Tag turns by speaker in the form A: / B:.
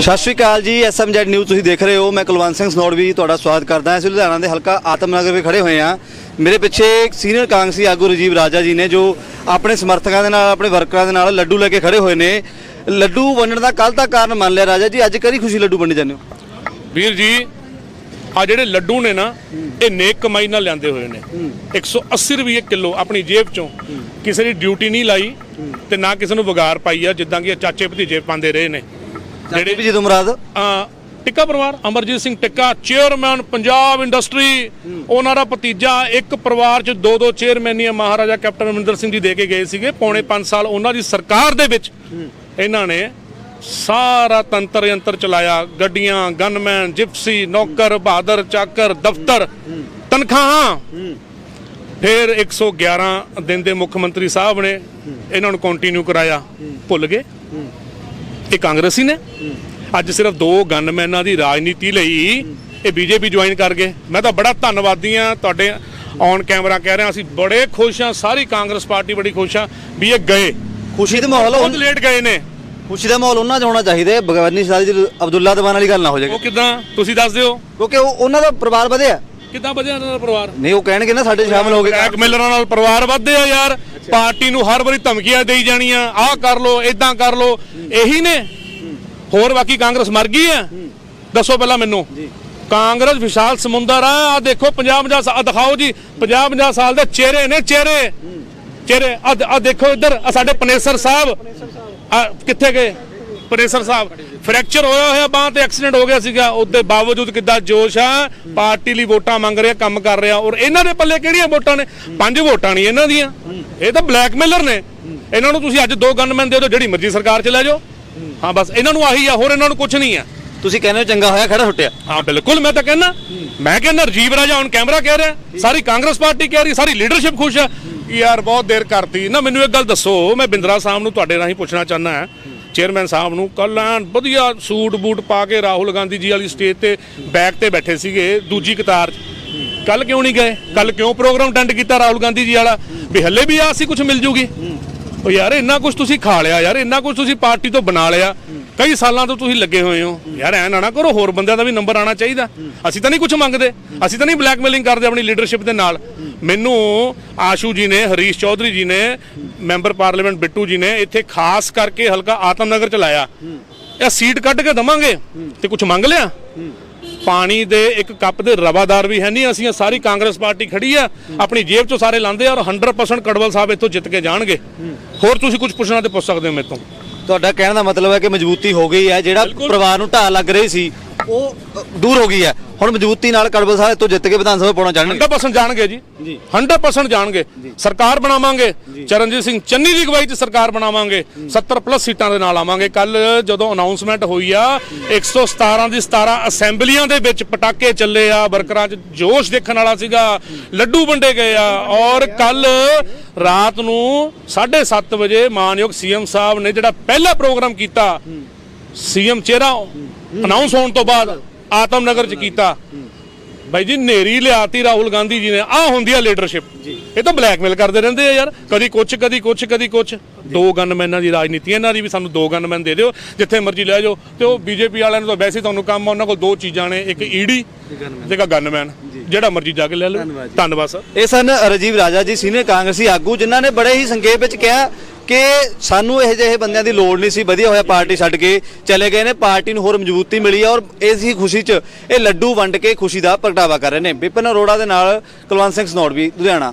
A: ਸਤਿ ਸ਼੍ਰੀ ਅਕਾਲ ਜੀ, SMZ news ਤੁਸੀਂ ਦੇਖ ਰਹੇ ਹੋ। ਮੈਂ ਕੁਲਵੰਤ ਸਿੰਘ ਸਨੋੜ ਵੀ ਤੁਹਾਡਾ ਸਵਾਗਤ ਕਰਦਾ ਹਾਂ। ਅਸੀਂ ਲੁਧਿਆਣਾ ਦੇ ਹਲਕਾ ਆਤਮਨਗਰ ਵਿੱਚ ਖੜੇ ਹੋਏ ਹਾਂ। ਮੇਰੇ ਪਿੱਛੇ ਸੀਨੀਅਰ ਕਾਂਗਰਸੀ ਆਗੂ ਰਜੀਵ ਰਾਜਾ ਜੀ ਨੇ, ਜੋ ਆਪਣੇ ਸਮਰਥਕਾਂ ਦੇ ਨਾਲ, ਆਪਣੇ ਵਰਕਰਾਂ ਦੇ ਨਾਲ ਲੱਡੂ ਲੈ ਕੇ ਖੜੇ ਹੋਏ ਨੇ। ਲੱਡੂ ਵੰਡਣ ਦਾ ਕੱਲ ਦਾ ਕਾਰਨ ਮੰਨ ਲਿਆ ਰਾਜਾ ਜੀ। ਅੱਜ ਕਰੀ ਖੁਸ਼ੀ ਲੱਡੂ ਵੰਡੇ ਜਾਂਦੇ ਹੋ?
B: ਵੀਰ ਜੀ ਆ ਜਿਹੜੇ ਲੱਡੂ ਨੇ ਨਾ, ਇਹ ਨੇਕ ਕਮਾਈ ਨਾਲ ਲਿਆਂਦੇ ਹੋਏ ਨੇ। 180 ਰੁਪਏ ਕਿਲੋ ਆਪਣੀ ਜੇਬ ਚੋਂ ਕਿਸੇ ਦੀ ਡਿਊਟੀ ਨਹੀਂ ਲਾਈ ਤੇ ਨਾ ਕਿਸੇ ਨੂੰ ਵਿਗਾਰ ਪਾਈ ਆ, ਜਿੱਦਾਂ ਕਿ ਇਹ ਚਾਚੇ ਭਤੀਜੇ ਪਾਉਂਦੇ ਰਹੇ ਨੇ।
A: ਜਿਹੜੇ ਵੀ ਜਦੋਂ ਮੁਰਾਦ?
B: ਆ ਟਿੱਕਾ ਪਰਿਵਾਰ ਅਮਰਜੀਤ ਸਿੰਘ ਟਿੱਕਾ ਚੇਅਰਮੈਨ ਪੰਜਾਬ ਇੰਡਸਟਰੀ। ਉਹਨਾਂ ਦਾ ਭਤੀਜਾ ਇੱਕ ਪਰਿਵਾਰ 'ਚ ਦੋ ਦੋ ਚੇਅਰਮੈਨੀਆਂ ਮਹਾਰਾਜਾ ਕੈਪਟਨ ਅਮਰਿੰਦਰ ਸਿੰਘ ਜੀ ਦੇ ਕੇ ਗਏ ਸੀਗੇ। ਪੌਣੇ 5 ਸਾਲ ਉਹਨਾਂ ਦੀ ਸਰਕਾਰ ਦੇ ਵਿੱਚ ਇਹਨਾਂ ਨੇ ਸਾਰਾ ਤੰਤਰ ਯੰਤਰ ਚਲਾਇਆ। ਗੱਡੀਆਂ ਗਨਮੈਨ ਜਿਪਸੀ ਨੌਕਰ ਬਹਾਦਰ ਚਾਕਰ ਦਫ਼ਤਰ ਤਨਖਾਹਾਂ। ਫਿਰ 111 ਦਿਨ ਦੇ ਮੁੱਖ ਮੰਤਰੀ ਸਾਹਿਬ ਨੇ ਇਹਨਾਂ ਨੂੰ ਕੰਟੀਨਿਊ ਕਰਾਇਆ। ਭੁੱਲ ਗਏ। ਇਹ ਕਾਂਗਰਸੀ ਨੇ। ਅੱਜ ਸਿਰਫ ਦੋ ਗਨਮੈਨਾਂ ਦੀ ਰਾਜਨੀਤੀ ਲਈ ਇਹ ਬੀਜੇਪੀ ਜੁਆਇਨ ਕਰ ਗਏ। ਮੈਂ ਤਾਂ ਬੜਾ ਧੰਨਵਾਦੀ ਆ ਤੁਹਾਡੇ ਔਨ ਕੈਮਰਾ ਕਹਿ ਰਿਹਾ ਅਸੀਂ ਬੜੇ ਖੁਸ਼ ਆ ਸਾਰੀ ਕਾਂਗਰਸ ਪਾਰਟੀ ਬੜੀ ਖੁਸ਼ ਆ ਵੀ ਇਹ ਗਏ।
A: ਖੁਸ਼ੀ ਦਾ ਮਾਹੌਲ
B: ਬਹੁਤ ਲੇਟ ਗਏ ਨੇ।
A: ਖੁਸ਼ੀ ਦਾ ਮਾਹੌਲ ਉਹਨਾਂ 'ਚ ਹੋਣਾ ਚਾਹੀਦਾ। ਹੈ ਬਗਵਾਨੀ ਸਾਦੀ ਜੀ ਅਬਦੁੱਲਾ ਦਵਾਨ ਵਾਲੀ ਗੱਲ ਨਾ ਹੋ ਜਾਏ।
B: ਉਹ ਕਿਦਾਂ? ਤੁਸੀਂ ਦੱਸ ਦਿਓ।
A: ਕਿਉਂਕਿ ਉਹ ਉਹਨਾਂ ਦਾ ਪਰਿਵਾਰ ਵਧਿਆ।
B: ਕਿਦਾਂ ਵਧਿਆ ਇਹਨਾਂ ਦਾ ਪਰਿਵਾਰ?
A: ਨਹੀਂ ਉਹ ਕਹਿਣਗੇ ਨਾ ਸਾਡੇ ਸ਼ਾਮਲ ਹੋ ਗਏ।
B: ਬਲੈਕ ਮੇਲਰਾਂ ਨਾਲ ਪਰਿਵਾਰ ਵੱਧਦੇ ਆ ਯਾਰ ਪਾਰਟੀ ਨੂੰ ਹਰ ਵਾਰੀ ਧਮਕੀਆਂ ਦੇਈ ਜਾਣੀਆਂ। ਆਹ ਕਰ ਲੋ ਇਦਾਂ ਕਰ ਲੋ ਇਹੀ ਨੇ। ਹੋਰ ਬਾਕੀ ਕਾਂਗਰਸ ਮਰ ਗਈ ਆ ਦੱਸੋ ਪਹਿਲਾਂ ਮੈਨੂੰ। ਕਾਂਗਰਸ ਵਿਸ਼ਾਲ ਸਮੁੰਦਰ ਆ। ਆ ਦੇਖੋ 50 50 ਸਾਲ ਦਿਖਾਓ ਜੀ। 50 50 ਸਾਲ ਦੇ ਚਿਹਰੇ ਨੇ ਚਿਹਰੇ। ਚਿਹਰੇ। ਆ ਆ ਦੇਖੋ ਇੱਧਰ ਸਾਡੇ ਪਨੇਸਰ ਸਾਹਿਬ। ਕਿੱਥੇ ਗਏ? ਪਨੇਸਰ ਸਾਹਿਬ। ਫ੍ਰੈਕਚਰ ਹੋਇਆ ਹੋਇਆ ਬਾਹ ਤੇ ਐਕਸੀਡੈਂਟ ਹੋ ਗਿਆ ਸੀਗਾ। ਉਹਦੇ ਬਾਵਜੂਦ ਕਿੱਦਾਂ ਜੋਸ਼ ਆ। ਪਾਰਟੀ ਲਈ ਵੋਟਾਂ ਮੰਗ ਰਿਹਾ ਕੰਮ ਕਰ ਰਿਹਾ। ਔਰ ਇਹਨਾਂ ਦੇ ਪੱਲੇ ਕਿਹੜੀਆਂ ਵੋਟਾਂ ਨੇ? ਪੰਜ ਵੋਟਾਂ ਨਹੀਂ ਇਹਨਾਂ ਦੀਆਂ। ਇਹ ਤਾਂ ਬਲੈਕਮੇਲਰ ਨੇ। ਇਹਨਾਂ ਨੂੰ ਤੁਸੀਂ ਅੱਜ ਦੋ ਗਨਮੈਨ ਦੇ ਦਿਓ ਜਿਹੜੀ ਮਰਜ਼ੀ ਸਰਕਾਰ ਚ ਲੈ ਜਾਓ। ਹਾਂ ਬਸ ਇਹਨਾਂ ਨੂੰ ਆਹੀ ਆ ਹੋਰ ਇਹਨਾਂ ਨੂੰ ਕੁਝ ਨਹੀਂ ਆ।
A: ਤੁਸੀਂ ਕਹਿੰਦੇ ਹੋ ਚੰਗਾ ਹੋਇਆ ਖੜਾ ਛੁੱਟਿਆ
B: ਹਾਂ ਬਿਲਕੁਲ ਮੈਂ ਤਾਂ ਕਹਿੰਦਾ ਮੈਂ ਕਹਿੰਦਾ ਰਜੀਵ ਰਾਜਾ ਹੁਣ ਕੈਮਰਾ ਕਹਿ ਰਿਹਾ ਸਾਰੀ ਕਾਂਗਰਸ ਪਾਰਟੀ ਕਹਿ ਰਹੀ ਸਾਰੀ ਲੀਡਰਸ਼ਿਪ ਖੁਸ਼ ਆ। ਯਾਰ ਬਹੁਤ ਦੇਰ ਕਰਤੀ। ਨਾ ਮੈਨੂੰ ਇੱਕ ਗੱਲ ਦੱਸੋ ਮੈਂ ਬਿੰਦਰਾ ਸਾਹਿਬ ਨੂੰ ਤੁਹਾਡੇ ਰਾਹੀਂ ਪੁੱਛਣਾ ਚਾਹੁੰਦਾ ਹਾਂ। ਚੇਅਰਮੈਨ ਸਾਹਿਬ ਨੂੰ ਕੱਲ ਐਨ ਵਧੀਆ ਸੂਟ ਬੂਟ ਪਾ ਕੇ ਰਾਹੁਲ ਗਾਂਧੀ ਜੀ ਵਾਲੀ ਸਟੇਜ ਤੇ ਬੈਕ ਤੇ ਬੈਠੇ ਸੀਗੇ ਦੂਜੀ ਕਤਾਰ 'ਚ। ਕੱਲ ਕਿਉਂ ਨਹੀਂ ਗਏ? ਕੱਲ ਕਿਉਂ ਪ੍ਰੋਗਰਾਮ ਅਟੈਂਡ ਕੀਤਾ ਰਾਹੁਲ ਗਾਂਧੀ ਜੀ ਵਾਲਾ? ਵੀ ਹੱਲੇ ਵੀ ਆ ਸੀ ਕੁਝ ਮਿਲ ਜੂਗੀ। ਉਹ ਯਾਰ, ਇੰਨਾ ਕੁਝ ਤੁਸੀਂ ਖਾ ਲਿਆ ਯਾਰ, ਇੰਨਾ ਕੁਝ ਤੁਸੀਂ ਪਾਰਟੀ ਤੋਂ ਬਣਾ ਲਿਆ। ਕਈ ਸਾਲਾਂ ਤੋਂ ਤੁਸੀਂ ਲੱਗੇ ਹੋਏ ਹੋ। ਯਾਰ, ਐ ਨਾ ਨਾ ਕਰੋ, ਹੋਰ ਬੰਦਿਆਂ ਦਾ ਵੀ ਨੰਬਰ ਆਣਾ ਚਾਹੀਦਾ। ਅਸੀਂ ਤਾਂ ਨਹੀਂ ਕੁਝ ਮੰਗਦੇ। ਅਸੀਂ ਤਾਂ ਨਹੀਂ ਬਲੈਕਮੇਲਿੰਗ ਕਰਦੇ ਆਪਣੀ ਲੀਡਰਸ਼ਿਪ ਦੇ ਨਾਲ। ਮੈਨੂੰ ਆਸ਼ੂ ਜੀ ਨੇ, ਹਰੀਸ਼ ਚੌਧਰੀ ਜੀ ਨੇ ਮੈਂਬਰ ਪਾਰਲੀਮੈਂਟ ਬਿੱਟੂ ਜੀ ਨੇ ਇੱਥੇ ਖਾਸ ਕਰਕੇ ਹਲਕਾ ਆਤਮਨਗਰ ਚ ਲਾਇਆ। ਇਹ ਸੀਟ ਕੱਢ ਕੇ ਦਵਾਂਗੇ ਤੇ ਕੁਝ ਮੰਗ ਲਿਆ? ਪਾਣੀ ਦੇ ਇੱਕ ਕੱਪ ਦੇ ਰਵਾਦਾਰ ਵੀ ਹੈ ਨਹੀਂ। ਅਸੀਂ ਸਾਰੀ ਕਾਂਗਰਸ ਪਾਰਟੀ ਖੜੀ ਆ ਆਪਣੀ ਜੇਬ ਚੋਂ ਸਾਰੇ ਲਾਂਦੇ ਆ ਔਰ 100% ਕੜਵਲ ਸਾਹਿਬ ਇੱਥੋਂ ਜਿੱਤ ਕੇ ਜਾਣਗੇ। ਹੋਰ ਤੁਸੀਂ ਕੁਝ ਪੁੱਛਣਾ ਤੇ ਪੁੱਛ ਸਕਦੇ ਹੋ ਮੇਰੇ ਤੋਂ।
A: ਤੁਹਾਡਾ ਕਹਿਣ ਦਾ ਮਤਲਬ ਹੈ ਕਿ ਮਜ਼ਬੂਤੀ ਹੋ ਗਈ ਹੈ ਜਿਹੜਾ ਪਰਿਵਾਰ ਨੂੰ ਢਾਹ ਲੱਗ ਰਹੀ ਸੀ ਉਹ ਦੂਰ ਹੋ ਗਈ ਹੈ। ਹੁਣ ਮਜ਼ਬੂਤੀ ਨਾਲ ਕੜਬਲ ਸਾਹਿਬ ਤੋਂ ਜਿੱਤ ਕੇ ਵਿਧਾਨ ਸਭਾ ਪਾਉਣਾ ਚਾਹਣਗੇ
B: 100% ਜਾਣਗੇ ਜੀ। 100% ਜਾਣਗੇ। ਸਰਕਾਰ ਬਣਾਵਾਂਗੇ। ਚਰਨਜੀਤ ਸਿੰਘ ਚੰਨੀ ਦੀ ਅਗਵਾਈ 'ਚ ਸਰਕਾਰ ਬਣਾਵਾਂਗੇ। 70 ਪਲੱਸ ਸੀਟਾਂ ਦੇ ਨਾਲ ਆਵਾਂਗੇ। ਕੱਲ ਜਦੋਂ ਅਨਾਉਂਸਮੈਂਟ ਹੋਈ ਆ 117 ਦੀ 17 ਅਸੈਂਬਲੀਆਂ ਦੇ ਵਿੱਚ ਪਟਾਕੇ ਚੱਲੇ ਆ ਵਰਕਰਾਂ 'ਚ ਜੋਸ਼ ਦੇਖਣ ਵਾਲਾ ਸੀਗਾ। ਲੱਡੂ ਵੰਡੇ ਗਏ ਆ। ਔਰ ਕੱਲ ਰਾਤ ਨੂੰ 7:30 ਵਜੇ ਮਾਨਯੋਗ ਸੀਐਮ ਸਾਹਿਬ ਨੇ ਜਿਹੜਾ ਪਹਿਲਾ ਪ੍ਰੋਗਰਾਮ ਕੀਤਾ ਸੀਐਮ ਚਿਹਰਾ ਅਨਾਉਂਸ ਹੋਣ ਤੋਂ ਬਾਅਦ ਆਤਮਨਗਰ ਚ ਕੀਤਾ। ਬਾਈ ਜੀ ਨੇਰੀ ਲਿਆਤੀ ਰਾਹੁਲ ਗਾਂਧੀ ਜੀ ਨੇ। ਆ ਹੁੰਦੀ ਆ ਲੀਡਰਸ਼ਿਪ ਇਹ ਤਾਂ ਬਲੈਕਮੇਲ ਕਰਦੇ ਰਹਿੰਦੇ ਆ ਯਾਰ। ਕਦੀ ਕੁਛ ਕਦੀ ਕੁਛ ਕਦੀ ਕੁਛ। ਦੋ ਗਨਮੈਨਾਂ ਦੀ ਰਾਜਨੀਤੀ ਇਹਨਾਂ ਦੀ ਵੀ ਸਾਨੂੰ ਦੋ ਗਨਮੈਨ ਦੇ ਦਿਓ ਜਿੱਥੇ ਮਰਜ਼ੀ ਲੈ ਜਾਓ। ਤੇ ਉਹ ਬੀਜੇਪੀ ਵਾਲਿਆਂ ਨੂੰ ਤਾਂ ਵੈਸੇ ਹੀ ਤੁਹਾਨੂੰ ਕੰਮ ਆ ਉਹਨਾਂ ਕੋਲ ਦੋ ਚੀਜ਼ਾਂ ਨੇ ਇੱਕ ਈਡੀ ਤੇ ਇੱਕ ਗਨਮੈਨ। ਜਿਹੜਾ ਮਰਜ਼ੀ ਜਾ ਕੇ ਲੈ ਲਓ। ਧੰਨਵਾਦ ਸਰ।
A: ਇਹ ਸਨ ਰਜੀਵ ਰਾਜਾ ਜੀ ਸੀਨੀਅਰ ਕਾਂਗਰਸੀ ਆਗੂ ਜਿਨ੍ਹਾਂ ਨੇ ਬੜੇ ਹੀ ਸੰਖੇਪ ਵਿੱਚ ਕਿਹਾ ਕਿ ਸਾਨੂੰ ਇਹ ਜਿਹੇ ਬੰਦਿਆਂ ਦੀ ਲੋੜ ਨਹੀਂ ਸੀ। ਵਧੀਆ ਹੋਇਆ ਪਾਰਟੀ ਛੱਡ ਕੇ ਚਲੇ ਗਏ ਨੇ ਪਾਰਟੀ ਨੂੰ ਹੋਰ ਮਜ਼ਬੂਤੀ ਮਿਲੀ ਹੈ ਔਰ ਇਸ ਹੀ ਖੁਸ਼ੀ 'ਚ ਇਹ ਲੱਡੂ ਵੰਡ ਕੇ ਖੁਸ਼ੀ ਦਾ ਪ੍ਰਗਟਾਵਾ ਕਰ ਰਹੇ ਨੇ। ਵਿਪਨ ਅਰੋੜਾ ਦੇ ਨਾਲ ਕੁਲਵੰਤ ਸਿੰਘ ਸਨੋੜ ਵੀ ਲੁਧਿਆਣਾ।